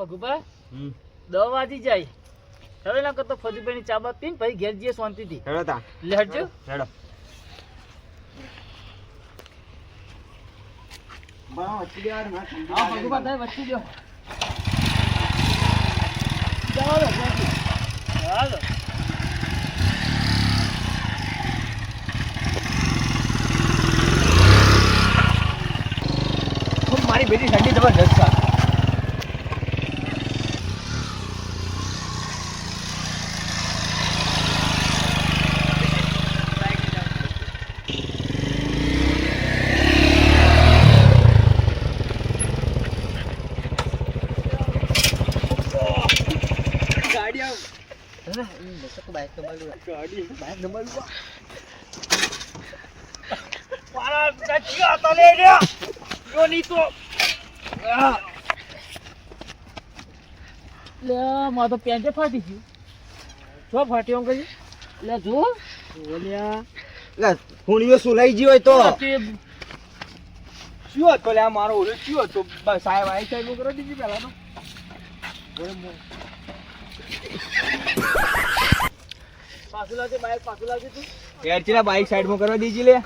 ભગુભા દવા દસ જાય. હવે ના કરતો ફજુભાઈ ની ચાબા પીને પછી ઘેર જઈએ શાંતિથી. હેડો તા. લે હટજો હેડો. હા ભગુભા તમે વચ્ચે જો જવા દો મારી બેટી ઠંડી જબરજસ્ત છે. મારા તો પેન્ટ ફાટી ગયું જો ફાટ્યો કહી લે જો ઓલ્યા લે ફૂણીઓ સુલાઈ ગઈ હોય તો શું હતો લે મારો ઓલો શું હતો સાહેબ આઈ સાહેબ કરો દીધી પેલા તો પાછું લાવજે બાઈક પાછું લાવજે તું. યાર ચલા બાઈક સાઈડમાં કરવા દીજી લે.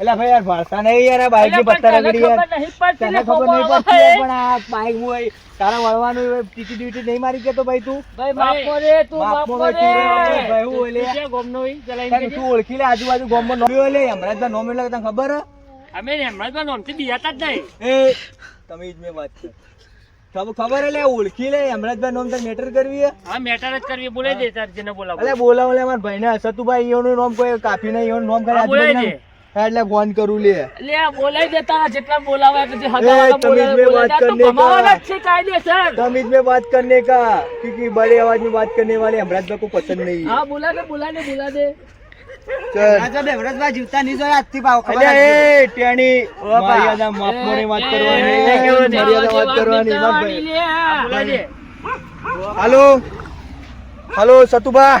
એલા ભાઈ યાર ભરતા નહીં યાર આ બાઈકની પત્તા રગડી યાર તને ખબર નહીં પડતી પણ આ બાઈક હોય તારા વળવાનું હોય ટીટી ડ્યુટી નહીં મારી કેતો ભાઈ તું? ભાઈ માફો રે તું માફો રે, ભાઈ હું ઓલે. તું ગોમનો તારે તું ઓળખી લે આજુબાજુ ગામમાં નોમ લે હમણાં નોમ એટલે તને ખબર? હે? અમે હમણાં તો નોમથી બિહાતા જ નહીં. એ તમે જ મેં વાત કર. ખબર ખબર હે લે ઓળખી લે હમણાં નોમ તાર મેટર કરવી હે. હા મેટર જ કરવી બોલે દે તાર જેને બોલાવો. અલે બોલાવો લે મારા ભાઈને. સતુભાઈ ઈયોનું નામ કોઈ કાફી નહીં ઈયોનું નામ કરે. હા, એટલે ફોન કરું લે લે આ બોલાવી દેતા જેટલા બોલાવા એટલે જે એ, હગાવાલા તમે જ બોલાવે, મેં વાત બોલાવે. આ તો કરને ભમાવાના કા. જ છે કાયદેસર तमीज में बात करने का क्योंकि बड़े आवाज में बात करने वाले हमराज को पसंद नहीं હા બોલા દે બોલા દે બોલા દે चल अरे ए टेणी मर्यादा माफ करे વાત કરવાની મર્યાદા વાત કરવાની વાત ભાઈ આ બોલા દે હાલો હાલો સતુભા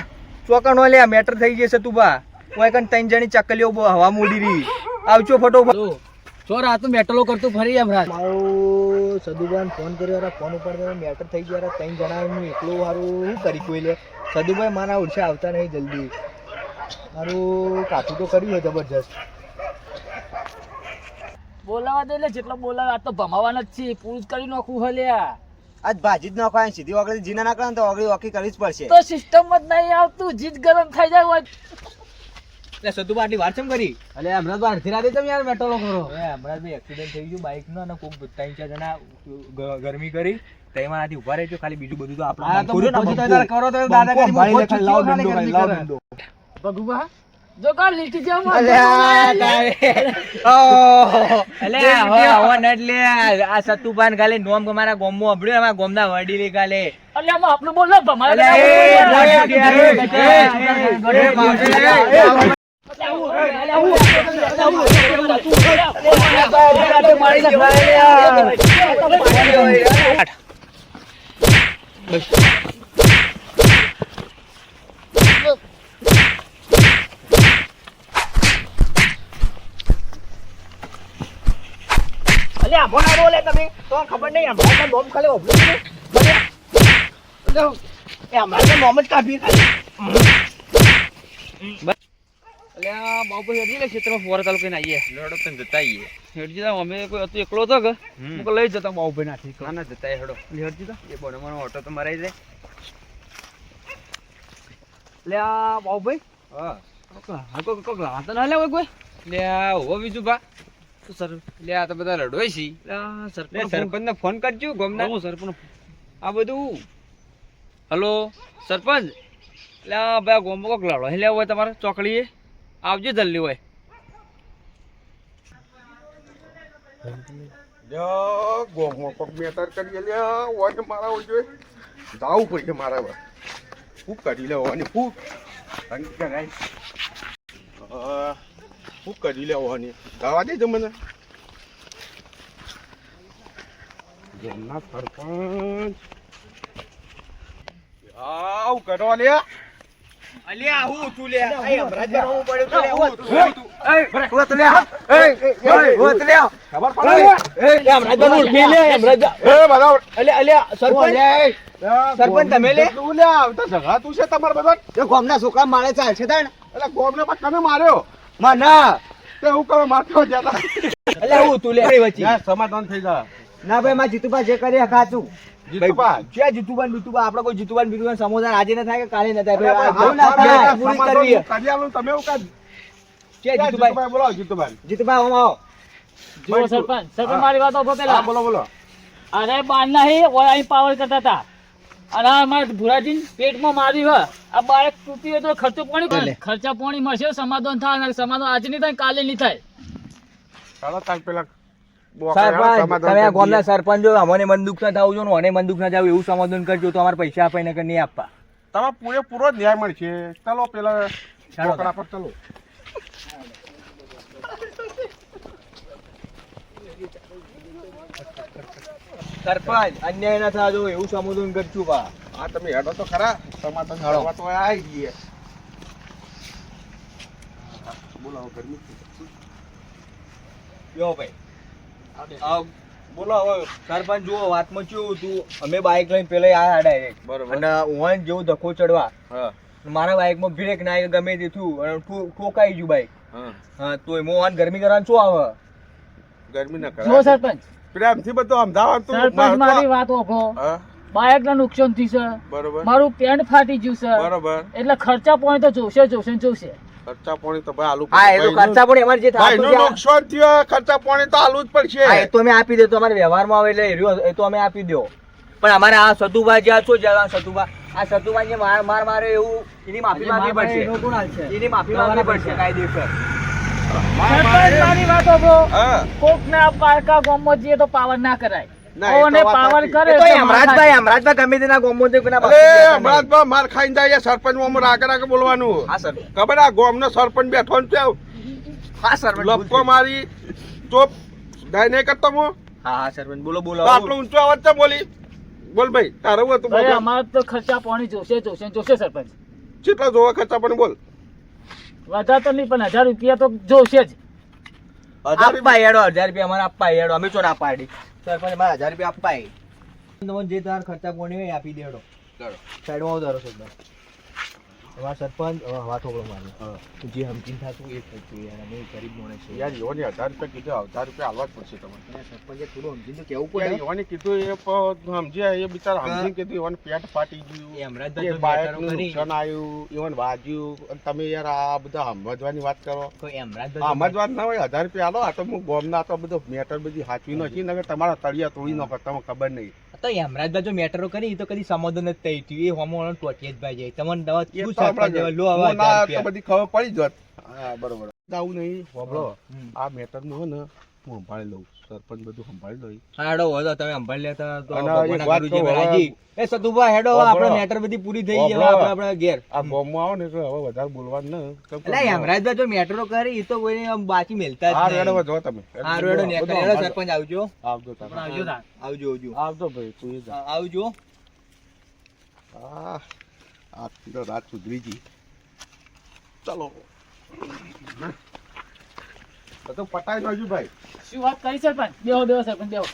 ચોકણ લે મેટર થઈ ગઈ સતુભા કન ત્રણ જણી ચકલીઓ હવા મૂડી રહી. આવજો ફટોફટ ચોર આ તો મેટલો કરતું ફરી એમ રાત. મારો સદુભાઈ ફોન કર્યો યાર ફોન ઉપર મેટર થઈ ગયા યાર ત્રણ જણા હું એકલો હારું શું કરી કોઈ લે? સદુભાઈ મારા ઓછા આવતા નહીં જલ્દી. મારું કાઠું તો કર્યું છે જબરજસ્ત. બોલાવા દે એટલે જેટલો બોલાવે આ તો ભમાવાના જ છે પૂરું કરી નાખું હલ્યા આજ ભાજી જ નાખવા સીધી વગર જીના ના તો વગર વાકી કરવી જ પડશે. તો સિસ્ટમ જ નહીં આવતું જીત ગરમ થઈ જાય હોય. એટલે સતુ આટલી વાર કેમ કરી એટલે હમણાં તો અડધી રાતે તમે યાર મેટલો કરો હમણાં ભાઈ એક્સિડન્ટ થઈ ગયું બાઇક નો અને કોક ત્રણ ચાર જણા ગરમી કરી તેમાં આથી ઊભા રહેજો ખાલી બીજું બધું તો હા, તો ના હું પોતે કરો તો દાદાગીરી માં પોત ચૂક્યો ખાલી ગરમી કરે. ભગુભા જો કા લીટી જાવ કાલે અલ્યા આમાં આપણું બોલ ને ભમાય અલ્યા ભોના બોલે તમે. તો ખબર નહીં હમણાં તો ખાલી છે. એ હમણાં તો જ કાપી ખાલી અલ્યા બાપુ લે ક્ષેત્રમાં ફુવારા તાલુકે ના આવીએ લડો તને જતા હેડજી તા અમે કોઈ હતું એકલો હતો કે? હું લઈ જતા બાપુ ભાઈ નાથી ના ના જતા હેડો. હેડજી તા એ બોને મને ઓટો તો મરાઈ જાય બાપુ ભાઈ. હા. લાતા ના લે કોઈ? હો બીજું સર તો બધા લડોય છી. સરપંચ સરપંચને ફોન કરજો ગમના. હું સરપંચ આ બધું. હલો સરપંચ. લે આ ભાઈ ગોમો કોક લડો લે હોય તમારે ચોકડીએ? આવજો જલ્દી હોય લ્યા, ગોમમાં કોક મેટર કરી લે ઓને મારા હોય જોઈ. જાવું પડશે મારા હવે. ફૂક કરી લે ફૂક રંગ કરાય. ફૂક કરી ઓને ગાવા દે મને ગામના સરપંચ આવ કરો લે અલ્યા હું તું લે આ હમણાં જ બનાવવું લે, હું તું, એ, હું તું. હું તું લે, એ, એ, એ, હું તું લે. ખબર પડે એ, લે, હમણાં જ લે, લે, એ બરાબર અલ્યા, અલ્યા, સરપંચ સરપંચ તમે લે? તું લે આવતા જગા તું છે તમારે એ ગામના છોકરા મારે ચાલશે તાણ એટલે ગોમને પણ તમે માર્યો માં ના તે હું કરો મારતો જતા અલ્યા હું તું લે એ વચ્ચે. સમાધાન થઈ જા ના ભાઈ માં જીતુભા જે કરી ખાચું જીતુભા. ક્યાં જીતુબાન બીતુબા આપણે કોઈ જીતુબાન બીતુબાન સમોસાન આજે ન થાય કે કાલે ન થાય? ભાઈ ભાઈ, આવું ના થાય પૂરી કરવી હું તમે એવું કા ક્યાં જીતુભાઈ? બોલો જીતુભાઈ. જીતુભાઈ આવો આવો. જુઓ સરપંચ સરપંચ મારી વાત ઓપો પેલા. બોલો બોલો. અરે બાર નહીં ઓય અહીં પાવર કરતા હતા. અને આ અમારા ભુરાજીને પેટમાં માર્યું હે. આ બાળક તૂટી હોય તો ખર્ચો પાણી ભલે. ખર્ચા પાણી મળશે સમાધાન થાય અને સમાધાન આજે નહીં થાય કાલે નહીં થાય. ચાલો તાર પેલા સરપંચ તમે આ ગામના સરપંચ જો અમને મન દુઃખ ના થવું જોઈએ અને મન દુઃખ ના થવું એવું સમાધાન કરજો તો અમારે પૈસા આપે નકર નહીં આપવા. તમે પૂરેપૂરો ન્યાય મળશે. ચાલો પેલા ચાલો. પર ચાલો. સરપંચ અન્યાય ના થવા એવું સમાધાન કરજો બા. હા તમે હેડો તો ખરા. સમાધાન હાલો. તો આવી જઈએ. બોલાવો ગરમી યો ભાઈ. બોલો હવે સરપંચ જુઓ વાતમાં કેવું હતું. અમે બાઇક લઈને પેલા આયા ડાયરેક્ટ બરોબર. અને ઓન જેવું ધક્કો ચડવા. હા. મારા બાઇકમાં બ્રેક ના ગમે તે થયું. અને ઠોકાઈ ગયું બાઇક હા. હા તો એમાં ઓન ગરમી કરવાનું શું આવે? ગરમી ના જુઓ કરાય સરપંચ. પ્રેમથી બધું સમજાવવાનું તું સરપંચ મારી વાત ઓપો હા. ના નુકસાન થયું છે બરોબર. મારું પેન્ટ ફાટી ગયું છે બરોબર. એટલે ખર્ચા પોઈન્ટ તો જોશે જોશે જોશે. ખર્ચા પાણી તો ભાઈ આલુ હા એ તો ખર્ચા પાણી અમારે જે ભાઈ છે આ- નુકસાન થયો ખર્ચા પાણી તો આલુ જ પડશે. હા, એ તો અમે આપી દે તો અમારે વ્યવહારમાં આવે એટલે એ રહ્યો, એ તો અમે આપી દો પણ અમારે આ સતુભા જે છો શું છે આ સતુભા આ સતુભા જે માર માર મારે એવું એની માફી માંગવી પડશે. એની માફી માંગવી પડશે કાયદેસર. સરપંચ મારી વાત કોક ના પારકા ગામમાં જઈએ તો પાવર ના કરાય. ઓને પાવર કરે તો તો યમરાજભાઈ યમરાજભાઈ ગમે તેના ગોમો તે કોઈના અરે માર ખાઈને જાય સરપંચમાં રાગે રાગે બોલવાનું. હા સર. ખબર આ ગોમ નો સરપંચ બેઠો ને હા લપકો મારી ચોપ દાય નહીં કરતો હું? હા હા સરપંચ બોલો બોલો. આટલો ઊંચો અવાજ બોલી. બોલ ભાઈ તારે હતું બોલ અમારે તો ખર્ચા પાણી જોશે જોશે જોશે સરપંચ. કેટલા જોવા ખર્ચા પણ બોલ. વધારે તો નહીં પણ હજાર રૂપિયા તો જોશે જ. આપવા હેડો હજાર રૂપિયા અમારે આપવા હેડો અમે ચોર આપવા હેડી સરપંચ અમારે હજાર રૂપિયા આપવા. તમને જે તાર ખર્ચા પોણી હોય એ આપી દેડો સાઈડમાં માં તારો સરપંચ. સરપંચ હોકળો મારી જે હમકીન થતું એ થતું યાર અમે ગરીબ માણસ છે યાર યોને હજાર રૂપિયા કીધું હજાર રૂપિયા આવવા જ પડશે તમારે. સરપંચે થોડું હમકીન તો કેવું પડે. યોને કીધું એ સમજ્યા એ બિચારા કીધું યોને પેટ ફાટી ગયું એ હમણાં જ એ જો બાળકનું મેટરો કરી. નુકસાન આવ્યું ઈવન વાજ્યું અને તમે યાર આ બધા સમજવાની વાત કરો. કોઈ હમણાં જ સમજવા ના હોય હજાર રૂપિયા આલો આ તો હું બોમ્બના તો બધો મેટર બધી સાચવી નથી ને તમારા તળિયા તોડી નાખો તમને ખબર નહીં. તો યમરાજભાઈ બાજુ મેટરો કરી તો કદી સમાધાન જ થઈ થયું. એ હોમો ટોટીએ જ ભાઈ જાય તમને દવા શું તો સરપંચ લો રૂપિયા. બધી ખબર પડી જોત હા બરોબર. આવું નહીં. હોબળો આ મેટરનું હોય ને હું સંભાળી લઉં. સરપંચ બધું સંભાળી લઉં હા, હેડો હોય તમે સંભાળી લેતા તો રાજી. એ સતુભા હેડો આપણે મેટર બધી પૂરી થઈ હવે આપણે આપણે ઘેર. આ ગોમમાં આવો ને એટલે હવે વધારે બોલવાનું ને. એટલે યમરાજભાઈ જો મેટ્રો કરી એ તો કોઈ આમ બાકી મેલતા જ નહીં. હેડો જો તમે. હારું હેડો ને, હેડો સરપંચ આવજો. આવજો તમે. આવજો આવજો આવજો. આવજો ભાઈ તું એ જા. આવજો. આ આ તો રાત સુધરી ગઈ. ચલો. તો પટાઈ નાખજો ભાઈ. શું વાત કરી સરપંચ? બેહો બેહો સરપંચ બેહો.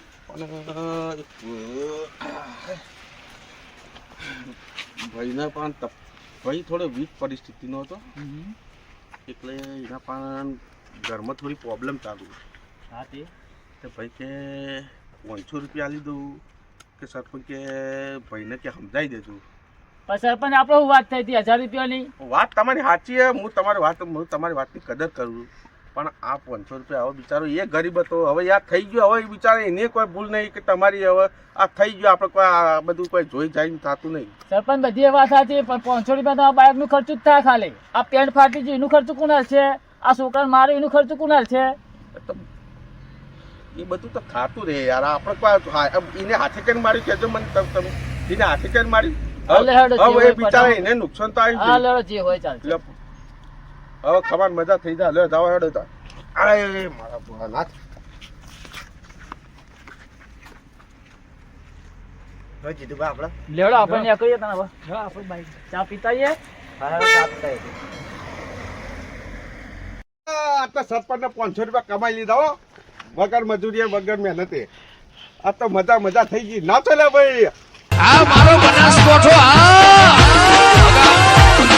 ભાઈને પણ ભાઈ થોડો વીક પરિસ્થિતિનો હતો. એટલે એના પણ ઘરમાં થોડી પ્રોબ્લેમ ચાલુ હા તે. તો ભાઈ કે પાંચસો રૂપિયા આપી દઉં. કે સરપંચ કે ભાઈને કે સમજાવી દેજો. પણ સરપંચ આપણે વાત થઈ હતી? હજાર રૂપિયાની? વાત તમારી સાચી છે. હું તમારી વાત હું તમારી વાતની કદર કરું. પણ આ પાંચસો રૂપિયા હવે બિચારો એ ગરીબ હતો. હવે યાદ થઈ ગયો. હવે બિચારો એને કોઈ ભૂલ નહીં કે તમારી હવે આ થઈ ગયું. આપણે કોઈ આ બધું કોઈ જોઈ જાય થતું નહીં. સરપંચ બધી વાત સાચી પણ પાંચસો રૂપિયા તમારા બાઇકનું ખર્ચું જ થાય ખાલી. આ પેન્ટ ફાટી ગયું એનું ખર્ચું કુનાર છે? આ છોકરાને મારું એનું ખર્ચું કુનાર છે? એ બધું તો થતું રહે યાર. આપણે કોઈ એને હાથે કરીને માર્યું કહેજો મને તમે એને હાથે કરીને માર્યું. હવે બિચારા એને નુકસાન તો આવી હા ગયું. લડો જે હોય એટલે હવે ખબર મજા થઈ જાય. લે જાવ હેડો તા. અરે મારા ભોળાનાથ બા આપણે. લેવડો તને હવે આપણે બાઈક. ચા પીતાઈએ? હા ચા પીતા આ તો સરપંચને પાંચસો રૂપિયા કમાઈ લીધા હો. વગર મજૂરીએ વગર મહેનતે. આ તો મજા મજા થઈ ગઈ. ના ચાલે ભાઈ. આ મારો આ!